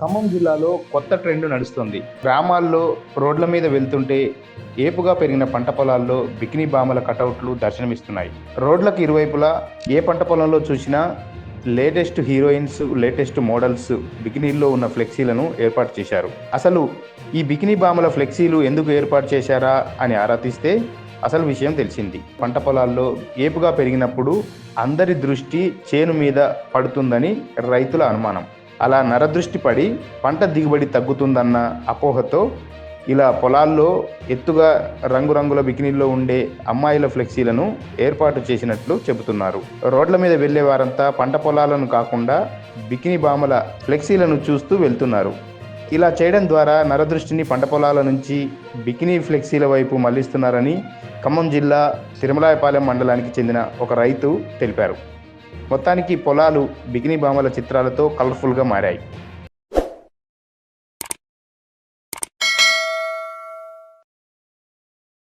ఖమ్మం జిల్లాలో కొత్త ట్రెండ్ నడుస్తుంది. గ్రామాల్లో రోడ్ల మీద వెళ్తుంటే ఏపుగా పెరిగిన పంట పొలాల్లో బికినీ బామల కటౌట్లు దర్శనమిస్తున్నాయి. రోడ్లకు ఇరువైపులా ఏ పంట పొలంలో చూసినా లేటెస్ట్ హీరోయిన్స్ లేటెస్ట్ మోడల్స్ బికినీల్లో ఉన్న ఫ్లెక్సీలను ఏర్పాటు చేశారు. అసలు ఈ బికినీ బామల ఫ్లెక్సీలు ఎందుకు ఏర్పాటు చేశారా అని ఆరా తీస్తే అసలు విషయం తెలిసింది. పంట పొలాల్లో ఏపుగా పెరిగినప్పుడు అందరి దృష్టి చేను మీద పడుతుందని రైతుల అనుమానం. అలా నరదృష్టి పడి పంట దిగుబడి తగ్గుతుందన్న అపోహతో ఇలా పొలాల్లో ఎత్తుగా రంగురంగుల బికినీల్లో ఉండే అమ్మాయిల ఫ్లెక్సీలను ఏర్పాటు చేసినట్లు చెబుతున్నారు. రోడ్ల మీద వెళ్ళే వారంతా పంట పొలాలను కాకుండా బికినీ బామల ఫ్లెక్సీలను చూస్తూ వెళ్తున్నారు. ఇలా చేయడం ద్వారా నరదృష్టిని పంట పొలాల నుంచి బికినీ ఫ్లెక్సీల వైపు మళ్ళిస్తున్నారని ఖమ్మం జిల్లా తిరుమలాయపాలెం మండలానికి చెందిన ఒక రైతు తెలిపారు. మొత్తానికి పొలాలు బికినీ బామల చిత్రాలతో కలర్ఫుల్గా మారాయి.